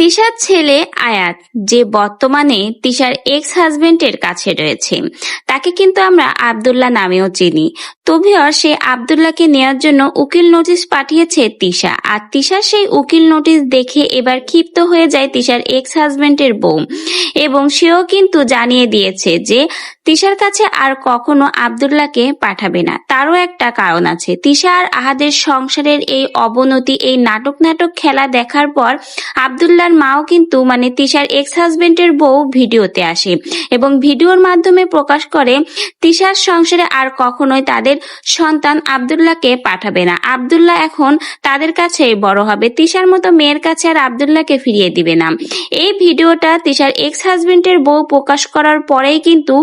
তিশার ছেলে আয়াত, যে বর্তমানে তিশার এক্স হাজবেন্ডের কাছে রয়েছে। তাকে কিন্তু আমরা আব্দুল্লাহ নামেও চিনি। তবিয়র সে আব্দুল্লাহকে নেওয়ার জন্য উকিল নোটিশ পাঠিয়েছে তিশা। আর তিশার সেই উকিল নোটিশ দেখে এবার ক্ষিপ্ত হয়ে যায় তিশার এক্স হাজবেন্ডের বউ। এবং সেও কিন্তু জানিয়ে দিয়েছে যে তিশার কাছে আর কখনো আব্দুল্লাহকে পাঠাবে না। তারও একটা কারণ আছে। তিশা আর আহাদের সংসারের এই অবনতি, এই নাটক নাটক খেলা দেখার পর আব্দুল্লাহর মাও কিন্তু মানে তিশার এক্স হাজবেন্ডের বউ ভিডিওতে আসে এবং ভিডিওর মাধ্যমে প্রকাশ করে তিশার সংসারে আর কখনোই তাদের সন্তান আব্দুল্লাহকে পাঠাবে না। আব্দুল্লাহ এখন তাদের কাছেই বড় হবে। তিশার মতো মেয়ের কাছে আর আব্দুল্লাহকে ফিরিয়ে দিবে না। এই ভিডিওটা তিশার এক্স হাজবেন্ডের বউ প্রকাশ করার পরেই কিন্তু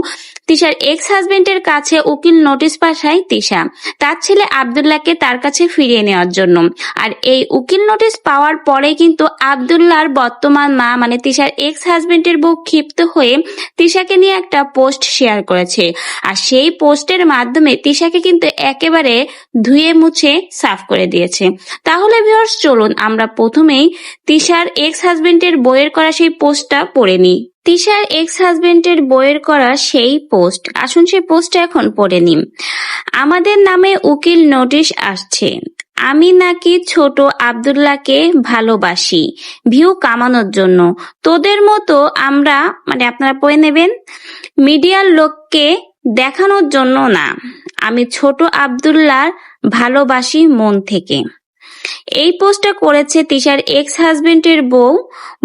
তিশার এক্স হাজবেন্ডের কাছে উকিল নোটিশ পাঠায় তিশা। তার ছেলে আব্দুল্লাহকে তার কাছে ফিরিয়ে নেওয়ার জন্য। আর এই উকিল নোটিশ পাওয়ার পরে কিন্তু আব্দুল্লাহর বর্তমান মা মানে তিশার এক্স হাজবেন্ডের বউ ক্ষিপ্ত হয়ে তিশাকে নিয়ে একটা পোস্ট শেয়ার করেছে। আর সেই পোস্টের মাধ্যমে তিশাকে কিন্তু একেবারে ধুয়ে মুছে সাফ করে দিয়েছে। তাহলে ভিউয়ার্স চলুন আমরা প্রথমেই তিশার এক্স হাজবেন্ডের বইয়ের করা সেই পোস্টটা পড়ে নিই। তিশার এক্স হাজবেন্ডের বইয়ের করা সেই পোস্ট। আসুন সেই পোস্টটা এখন পড়ে নিন আমাদের নামে উকিল নোটিশ আসছে। আমি নাকি ছোট আব্দুল্লাহকে ভালোবাসি, ভিউ কামানোর জন্য। তোদের মতো আমরা মানে আপনারা পড়ে নেবেন, মিডিয়ার লোককে দেখানোর জন্য না। আমি ছোট আব্দুল্লাহর ভালোবাসি মন থেকে। এই পোস্টটা করেছে তিশার এক্স হাজবেন্ডের বউ।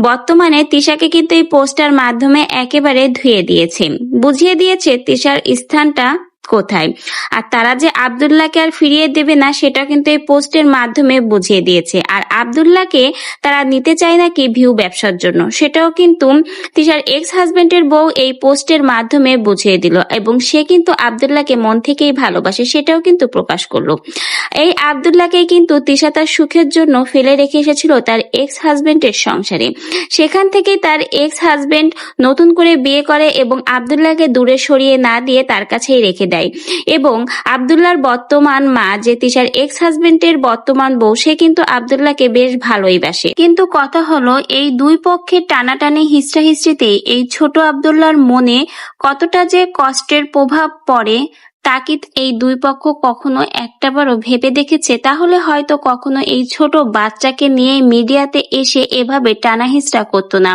বর্তমানে তিশাকে কিন্তু এই পোস্টার মাধ্যমে একেবারে ধুয়ে দিয়েছে। বুঝিয়ে দিয়েছে তিশার স্থানটা কোথায়? আর তারা যে আব্দুল্লাহকে আর ফিরিয়ে দেবে না, সেটা কিন্তু এই পোস্টের মাধ্যমে বুঝিয়ে দিয়েছে। আর আব্দুল্লাহকে তারা নিতে চায় নাকি ভিউ ব্যবসার জন্য? সেটাও কিন্তু তিশার এক্স হাজবেন্ডের বউ এই পোস্টের মাধ্যমে বুঝিয়ে দিল এবং সে কিন্তু আব্দুল্লাহকে মন থেকেই ভালোবাসে, সেটাও কিন্তু প্রকাশ করল। এই আব্দুল্লাহকে কিন্তু তিশা তার সুখের জন্য ফেলে রেখে এসেছিল তার এক্স হাজবেন্ডের সংসারে। সেখান থেকেই তার এক্স হাজবেন্ড নতুন করে বিয়ে করে এবং আব্দুল্লাহকে দূরে সরিয়ে না দিয়ে তার কাছেই রেখে দেয়। এবং আব্দুল্লাহর বর্তমান মা যে তিশার এক্স হাজবেন্ডের বর্তমান বউ, সে কিন্তু আব্দুল্লাহকে বেশ ভালোই বাসে। কিন্তু কথা হলো, এই দুই পক্ষের টানাটানি হিস্ট্রা হিস্ট্রিতে এই ছোট আব্দুল্লাহর মনে কতটা যে কষ্টের প্রভাব পড়ে তা কি এই দুই পক্ষ কখনো একটাবারও ভেবে দেখেছে? তাহলে হয়তো কখনো এই ছোট বাচ্চাকে নিয়ে মিডিয়াতে এসে এভাবে টানা হিস্ট্রা করতো না।